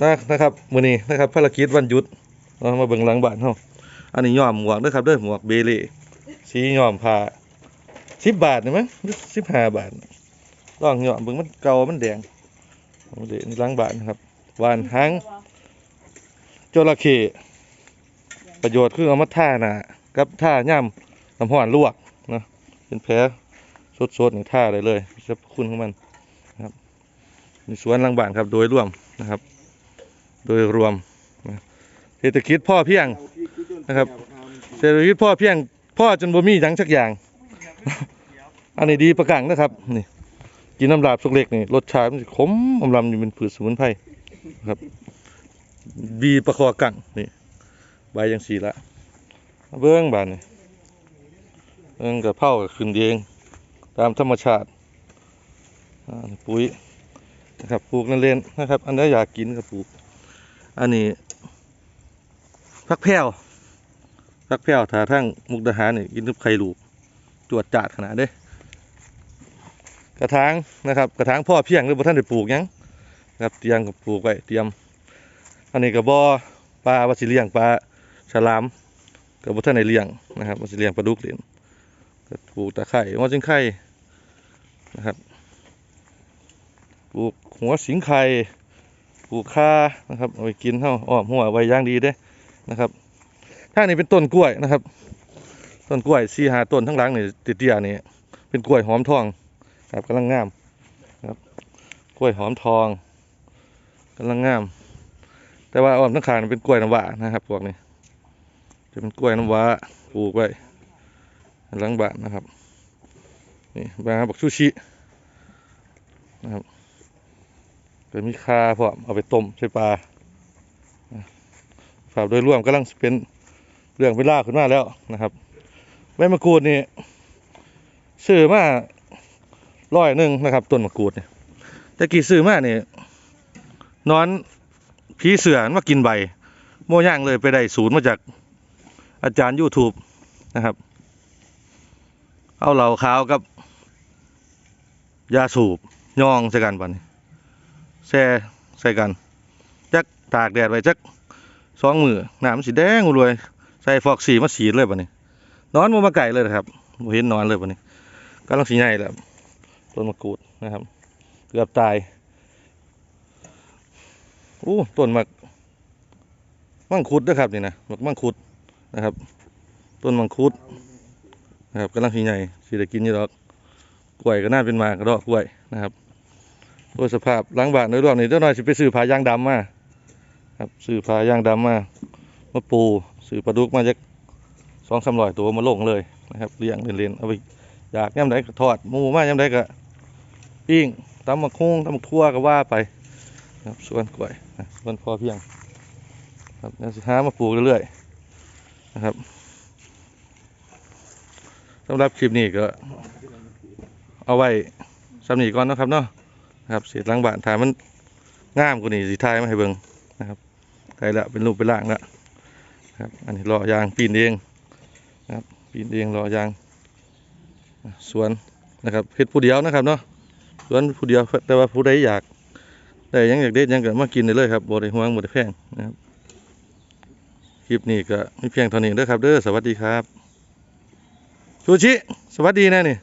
นะนะครับมื้อนี้นะครับภารกิจวันหยุดเรามาเบิ่งหลังบ้านเฮาอันนี้ย้อมหมวกเด้อครับเด้อหมวกเบเล่สีย้อมผ้า10บบาทนี่มั้งหรือ15บาทลองย้อมเบิ่งมันเก่ามันแดงเอาด้นี่หลังบ้านนะครับวานหางจระเข้ประโยชน์คือเอามาท่าหน้ากับท่าย่ํน้ำร้อนลวกนะเป็นแผลสดๆนี่ท่าได้เลยสรรพคุณของมันนะครับนี่สวนหลังบ้านครับโดยรวมนะครับ โดยรวมเศรษฐกิจพ่อเพียงนะครับ เศรษฐกิจพ่อเพียงพ่อจนบ่มีหยังสักอย่าง อันนี้ดีประกังนะครับนี่กินน้ำลาบสุกเล็กนี่รสชาติมันสิขมอมลำอยู่เป็นผืชสมุนไพรนะครับบีประคอกังนี่ใบยังสีละเบิ้องบานนี่เบิ้งกับเผากับขึ้นเองตามธรรมชาติปุ๋ยนะครับปลูกนั่นเล่นนะครับ อันนี้อยากกินก็ปลูก อันนี้พักแพ้วพักแพ้วถ้าทั้งมุกดาหารนี่กินกับไข่ลูกจวดจาดขนาดเด้กระถางนะครับ กระถางพ่อเพียงหรือบ่ท่านได้ปลูกยังนะครับเตรียมกับปลูกไว้เตรียม อันนี้ก็บ่อปลาว่าสิเลียงปลาฉลามก็บ่ท่านได้เลี้ยงนะครับว่าสิเลียงปลาดุกเลี้ยงก็ปลูกตะไคร้หัวสิงไข่นะครับปลูกหัวสิงไข่ ลูกข่านะครับเอาไปกินเฮาอ้อมหัวไว้ย่างดีเด้นะครับถ้างนี้เป็นต้นกล้วยนะครับ ต้นกล้วย4 5ต้นทั้งหลังนี่ติดเตียนี่เป็นกล้วยหอมทองครับกำลังงามครับกล้วยหอมทองกำลังงาม แต่ว่าอ้อมทั้งขางเป็นกล้วยน้ำว้านะครับพวกนี้ จะเป็นกล้วยน้ำว้าปลูกไว้หลังบ้านนะครับนี่บางบักซูชินะครับ ก็มีคาพร้อมเอาไปต้มใส่ปลาฝากโดยรวมกำลังเป็นเรื่องเป็นล่าขึ้นมาแล้วนะครับใบมะกรูดนี่ซื้อมาร้อยหนึ่งนะครับต้นมะกรูดเนี่ยแต่กี่ซื้อมาเนี่ยนอนผีเสือมากินใบ โมย่างเลยไปได้ศูนย์มาจากอาจารย์ YouTube นะครับ เอาเหล่าขาวกับ ยาสูบย่องใส่กันบัดน แช่ใส่กันจักตากแดดไว้จักสองมือหนามสีแดงรวยใส่ฟอกสีมาสีเลยบัดนี้นอนมามาไก่เลยนะครับเห็นนอนเลยบัดนี้กำลังสีใหญ่แล้วต้นมะกรูดนะครับเกือบตายอู้ต้นมักมังคุดนะครับนี่นะมักมังคุดนะครับ ต้นมังคุดนะครับกำลังทีใหญ่สิได้กินยู่ดอกกล้วยก็น่าเป็นมากกระดอกกล้วยนะครับ โดยสภาพหล้างบ้านโดยรวมนี่เจ้าหน่อยสิไปซื้อผายางดำมาครับซื้อผายางดำมามาปูซื้อปลาดุกมาจากสองสามร้อยตัวมาลงเลยนะครับเลี้ยงเล่นๆเอาไปอยากย่ำใดก็ทอดหมูมาย่ำใดก็ปิ้งตำมะคุ้งตำมะทั่วก็ว่าไปครับส่วนกล้วยนะสวนพอเพียงครับเดี๋ยวสิหามาปลูกเรื่อยๆนะครับสำหรับคลิปนี้ก็เอาไว้สำนีก่อนนะครับเนาะ นะครับเศษล้างบ้านถ่ายมันงามกว่านี้สิถ่ายมาให้เบิ่งนะครับใกล้ละเป็นรูปเป็นร่างละครับอันนี้รอยางปีนเองนะครับปีนเองรอยางสวนนะครับเฮ็ดผู้เดียวนะครับเนาะสวนผู้เดียวแต่ว่าผู้ใดอยากได้ยังอยากเด็ดยังเก็มากินได้เลยครับบ่ได้ห่วงบ่ได้แพงนะครับคลิปนี้ก็มีเพียงเท่านี้เด้อครับเด้อสวัสดีครับชูชิสวัสดีนะนี่